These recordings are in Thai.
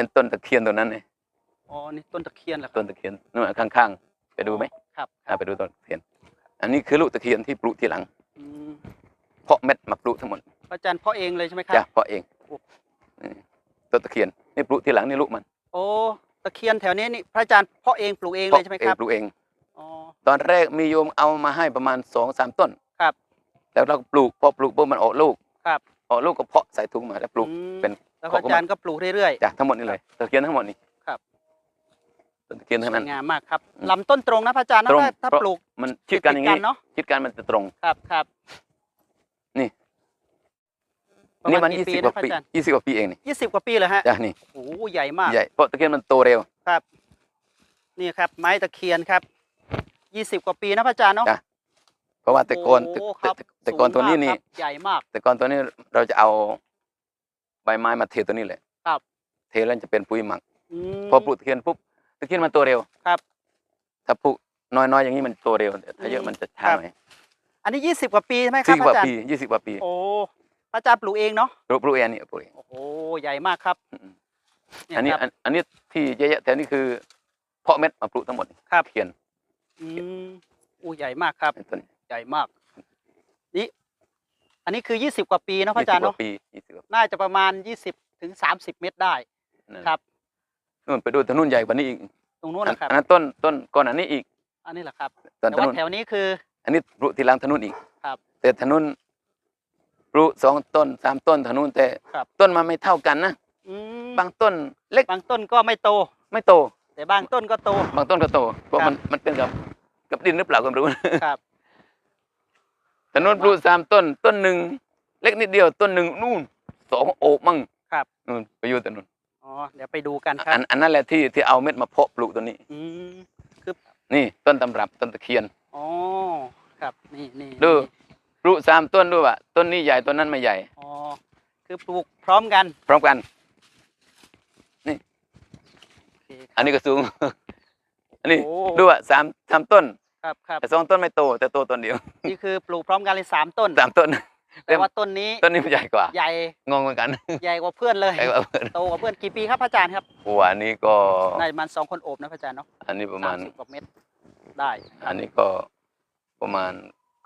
ห็นต้นตะเคียนตัวนั้นไหมอ๋อ นี่ต้นตะเคียนเหรอครับต้นตะเคียนนู่นนะข้างๆ ไปดูไหมครับคอ่ารับไปดูต้นตะเคียน อันนี้คือลูกตะเคียนที่ปลูกทีหลังอืมเพาะเม็ดมาปลูกทั้งหมดพระอาจารย์เพาะเองเลยใช่ไหมครัจ้ะบเพาะเองนี่ต้นตะเคียนนี่ปลูกทีหลังนี่ลูกมันโอ้ตะเคียนแถวนี้นี่พระอาจารย์เพาะเองปลูกเองเลยใช่ไหมครับ ปลูกเอง อ๋อ ตอนแรกมีโยมเอามาให้ประมาณสองสามต้นครับ แล้วเราก็ปลูกพอปลูกปุ๊บมันออกลูกครับ ออกลูกก็เพาะใส่ถุงมาแล้วปลูกอืมเป็น แล้วพระอาจารย์ก็ปลูกเรื่อยจ้ะทั้งหมดนี่เลยตะเคียนทั้งหมดนี่ครับต้นตะเคียนๆทั้งสวนั้ยนงามมากครับอืมลำต้นตรงนะพระอาจารย์นะตรงถ้าถ้าเพราะปลูก มันชิดกันอย่างนี้นี้เนาะชิดกันมันจะตรงครับครับนี่ประนี่มามัณนกี่ยี่ปีสิบกนะว่าพระปีอาจารย์ยี่สิบกว่าปีเองนี่ยี่สิบกว่าปีเลยฮะจ้ะนี่โอ้โหใหญ่มากใหญ่เพราะตะเคียนมันโตเร็วนี่ครับ ไม้ตะเคียนครับยี่สิบกว่าปีนะพระอาจารย์เนาะจ้ะ เพราะว่าแต่ก่อนโอ้แต่ครับแต่แต่ก่อนตัวนี้สูงมากนี่ครับใหญ่มาก แต่ก่อนตัวนี้เราจะเอาใบไม้มาเทตัวนี้แหละครับ เทแล้วจะเป็นปุ๋ยหมักอืมพอปลูกตะเคียนปุ๊บตะเคียนมันโตเร็วครับถ้าปลูกน้อยๆอย่างนี้มันโตเร็วถ้าเยอะอืมมันจะช้าครับ หน่อยอันนี้ยี่สิบกว่าปีใช่ไหมคสิรับบพกระว่าอาจารปีย์ยี่สิบกว่าปีโอ้พระอาจารย์ปลูกเองเนาะปลูกปลูกเองนี่ปลูกเองโอ้โหใหญ่มากครับอืมเยอันนี้ครับ อันอันนี้ที่เยอะๆแต่นี่คือ เพาะเม็ดมาปลูกทั้งหมดครับ ตะเคียนอืมอู้ใหญ่มากครับเป็นต้น ใหญ่มาก นี่ อันนี้คือยี่สิบกว่าปีเนาะพระอาจารย์ยี่สิบกเนาะว่าปียี่สิบกว่าปีน่าจะประมาณยี่สิบถึงสามสิบเมตรได้นั่นครับนู่นไปดูต้นนู่นใหญ่กว่านี้อีกตรงนู้นอันนะครับอันนั้นต้นต้นก่อนอันนี้อีก อันนี้แหละครับต้นแต่ถนว่านแถวนี้คือ อันนี้ปลูกทีหลังถนนอีกครับ แต่ถนนปลูกสองต้นสามต้นถนนแต่ครับต้นมันไม่เท่ากันนะอืมบางต้นเล็กบางต้นก็ไม่โต ไม่โต แต่บางต้นก็โต บางต้นก็โตเพราะครับมันมันเป็นกับกับดินหรือเปล่าก็ไม่รู้ครับ ถนนปลูกสามต้น ต้นหนึ่งเล็กนิดเดียวต้นหนึ่งนู่นสองโอบมั่งครับนู่นไปอยู่ต้นนู้นอ๋อเดี๋ยวไปดูกันครัอับนอันนั้นแหละที่ที่เอาเม็ดมาเพาะปลูกตัวนี้อืมนี่ต้นตำรับต้นตะเคียนอ๋อครับนี่นี่ดูนี่ปลูกสามต้นด้วยว่ะต้นนี้ใหญ่ต้นนั้นไม่ใหญ่อ๋อคือปลูกพร้อมกัน พร้อมกันโอเคครับอันนี้ก็สูงอันนี้โอ้ดูว่าสามสามต้น ครับครับแต่สองต้นไม่โตแต่โตต้นเดียวนี่คือปลูกพร้อมกันเลยสามต้นสามต้นแต่ว่าต้นนี้ต้นนี้มันใหญ่กว่า ใหญ่งงเหมือนกัน ใหญ่กว่าเพื่อนเลยใหญ่กว่าเพื่อนโตกว่าเพื่อนกี่ปีครับพระอาจารย์ครับโอ้อันนี้ก็น่าจะประมาณสองคนโอบนะพระอาจารย์เนาะอันนี้ประสามาณมสิบกว่าเมตรได้ อันนี้ก็ประมาณ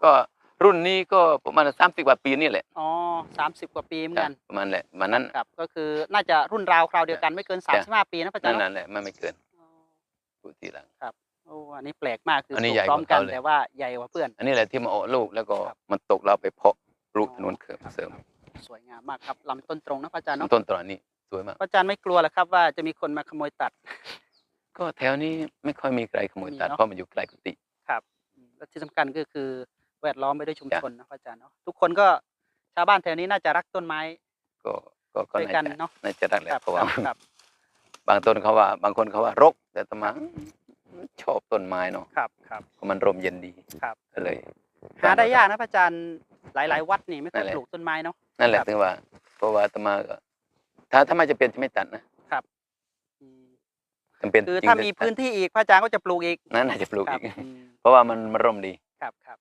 ก็รุ่นนี้ก็ประมาณสามสิบกว่าปีนี่แหละ อ๋อสามสิบกว่าปีเหมือนกัน ประมาณแหละมันนั้นครับก็คือน่าจะรุ่นราวคราวเดียวกันไม่เกินสามสิบห้าปีนะพระอาจารนั่นย์นั่เนาะนแหละมันไม่เกินอ๋อปลูกทีหลัง โอ้อันนี้แปลกมากคืออัอนนี้ปลูใหญ่กพร้อมกันกว่าเขาเลย แต่ว่าใหญ่กว่าเพื่อน อันนี้แหละที่มาออกลูกแล้วก็ครับมันตกเราไปเพาะปลูกถนนเสริมเสริมสวยงามมากครับลำต้นตรงนะพระอาจารย์เนาะต้นตอนนี้สวยมาก พระอาจารย์ไม่กลัวเหรอครับ ว่าจะมีคนมาขโมยตัด ก็แถวนี้ไม่ค่อยมีใครขโมยตัดมีเนอะ เพราะมันอยู่ไกลกุฏิครับอืมและที่สำคัญก็คือแวดล้อมไปด้วยชุมจ้ะชนนะพระอาจารย์เนาะทุกคนก็ชาวบ้านแถวนี้น่าจะรักต้นไม้ก็ก็ก็ด้วยน่ากันจะเนาะน่าจะรักแหละครับเพราะว่าครับบางต้นเขาว่า บางคนเขาว่ารก แต่อาตมาชอบต้น ไม้เนาะครับครับเพราะมันร่มเย็นดีครับก็เลยหาได้ยากนะพระอาจารย์หลาย ๆ วัดนี่ไม่ค่นั่อยนแหละปลูกต้นไม้เนาะนั่นแหละครับถึงว่าเพราะว่าอาตมาก็ถ้าถ้าไม่จะเป็นจะไม่ตัดนะอืมจำเป็นคือจริงถ้าจะมีตัดพื้นที่อีกพระอาจารย์ก็จะปลูกอีกนั่นอาจจะปลูกครัอีบกอืมเพราะว่ามันมันร่มดีครับครับ